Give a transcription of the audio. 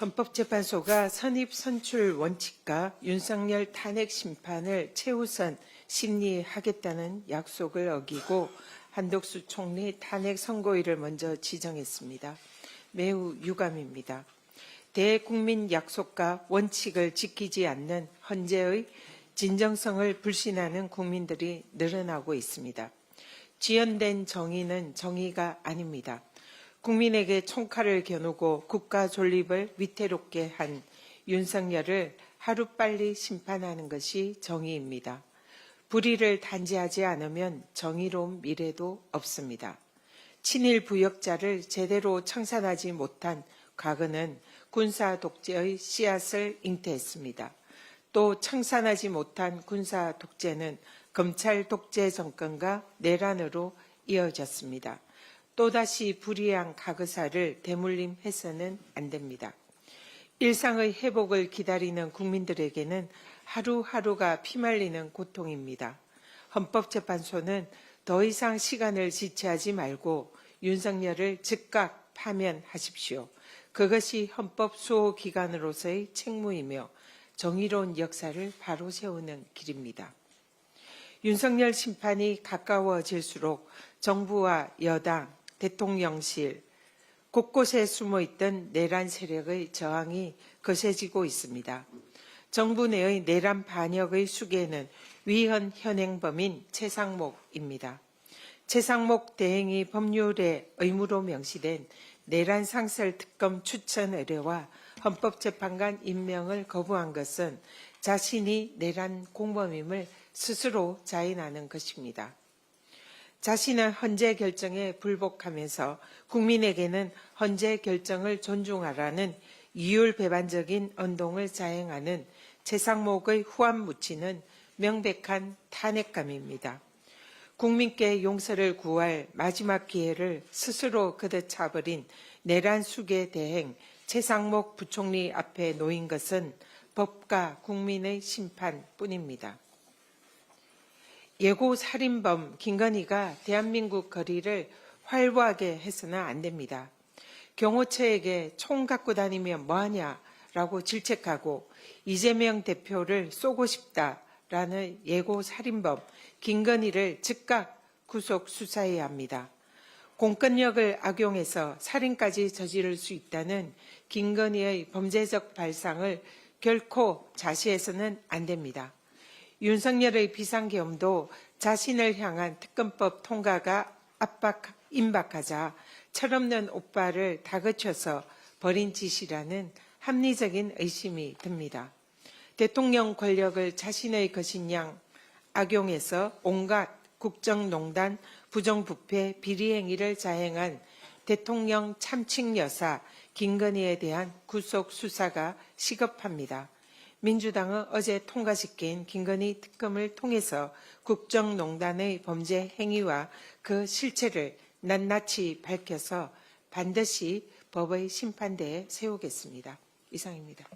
헌법재판소가 선입 선출 원칙과 윤석열 탄핵 심판을 최우선 심리하겠다는 약속을 어기고 한덕수 총리 탄핵 선고일을 먼저 지정했습니다. 매우 유감입니다. 대국민 약속과 원칙을 지키지 않는 헌재의 진정성을 불신하는 국민들이 늘어나고 있습니다. 지연된 정의는 정의가 아닙니다. 국민에게 총칼을 겨누고 국가 존립을 위태롭게 한 윤석열을 하루빨리 심판하는 것이 정의입니다. 불의를 단지하지 않으면 정의로운 미래도 없습니다. 친일 부역자를 제대로 청산하지 못한 과거는 군사 독재의 씨앗을 잉태했습니다. 또 청산하지 못한 군사 독재는 검찰 독재 정권과 내란으로 이어졌습니다. 또다시 불이한 가그사를 대물림해서는 안 됩니다. 일상의 회복을 기다리는 국민들에게는 하루하루가 피말리는 고통입니다. 헌법재판소는 더 이상 시간을 지체하지 말고 윤석열을 즉각 파면하십시오. 그것이 헌법 수호 기관으로서의 책무이며 정의로운 역사를 바로 세우는 길입니다. 윤석열 심판이 가까워질수록 정부와 여당, 대통령실, 곳곳에 숨어 있던 내란 세력의 저항이 거세지고 있습니다. 정부 내의 내란 반역의 수계는 위헌 현행범인 최상목입니다. 최상목 대행이 법률에 의무로 명시된 내란 상설 특검 추천 의뢰와 헌법재판관 임명을 거부한 것은 자신이 내란 공범임을 스스로 자인하는 것입니다. 자신은 헌재 결정에 불복하면서 국민에게는 헌재 결정을 존중하라는 이율 배반적인 언동을 자행하는 최상목의 후한 무치는 명백한 탄핵감입니다. 국민께 용서를 구할 마지막 기회를 스스로 걷어차버린 내란 수계 대행 최상목 부총리 앞에 놓인 것은 법과 국민의 심판뿐입니다. 예고 살인범 김건희가 대한민국 거리를 활보하게 해서는 안 됩니다. 경호처에게 총 갖고 다니면 뭐하냐라고 질책하고 이재명 대표를 쏘고 싶다라는 예고 살인범 김건희를 즉각 구속 수사해야 합니다. 공권력을 악용해서 살인까지 저지를 수 있다는 김건희의 범죄적 발상을 결코 자시해서는 안 됩니다. 윤석열의 비상계엄도 자신을 향한 특검법 통과가 압박, 임박하자 철없는 오빠를 다그쳐서 벌인 짓이라는 합리적인 의심이 듭니다. 대통령 권력을 자신의 것인 양 악용해서 온갖 국정농단, 부정부패, 비리행위를 자행한 대통령 참칭 여사 김건희에 대한 구속 수사가 시급합니다. 민주당은 어제 통과시킨 김건희 특검을 통해서 국정농단의 범죄 행위와 그 실체를 낱낱이 밝혀서 반드시 법의 심판대에 세우겠습니다. 이상입니다.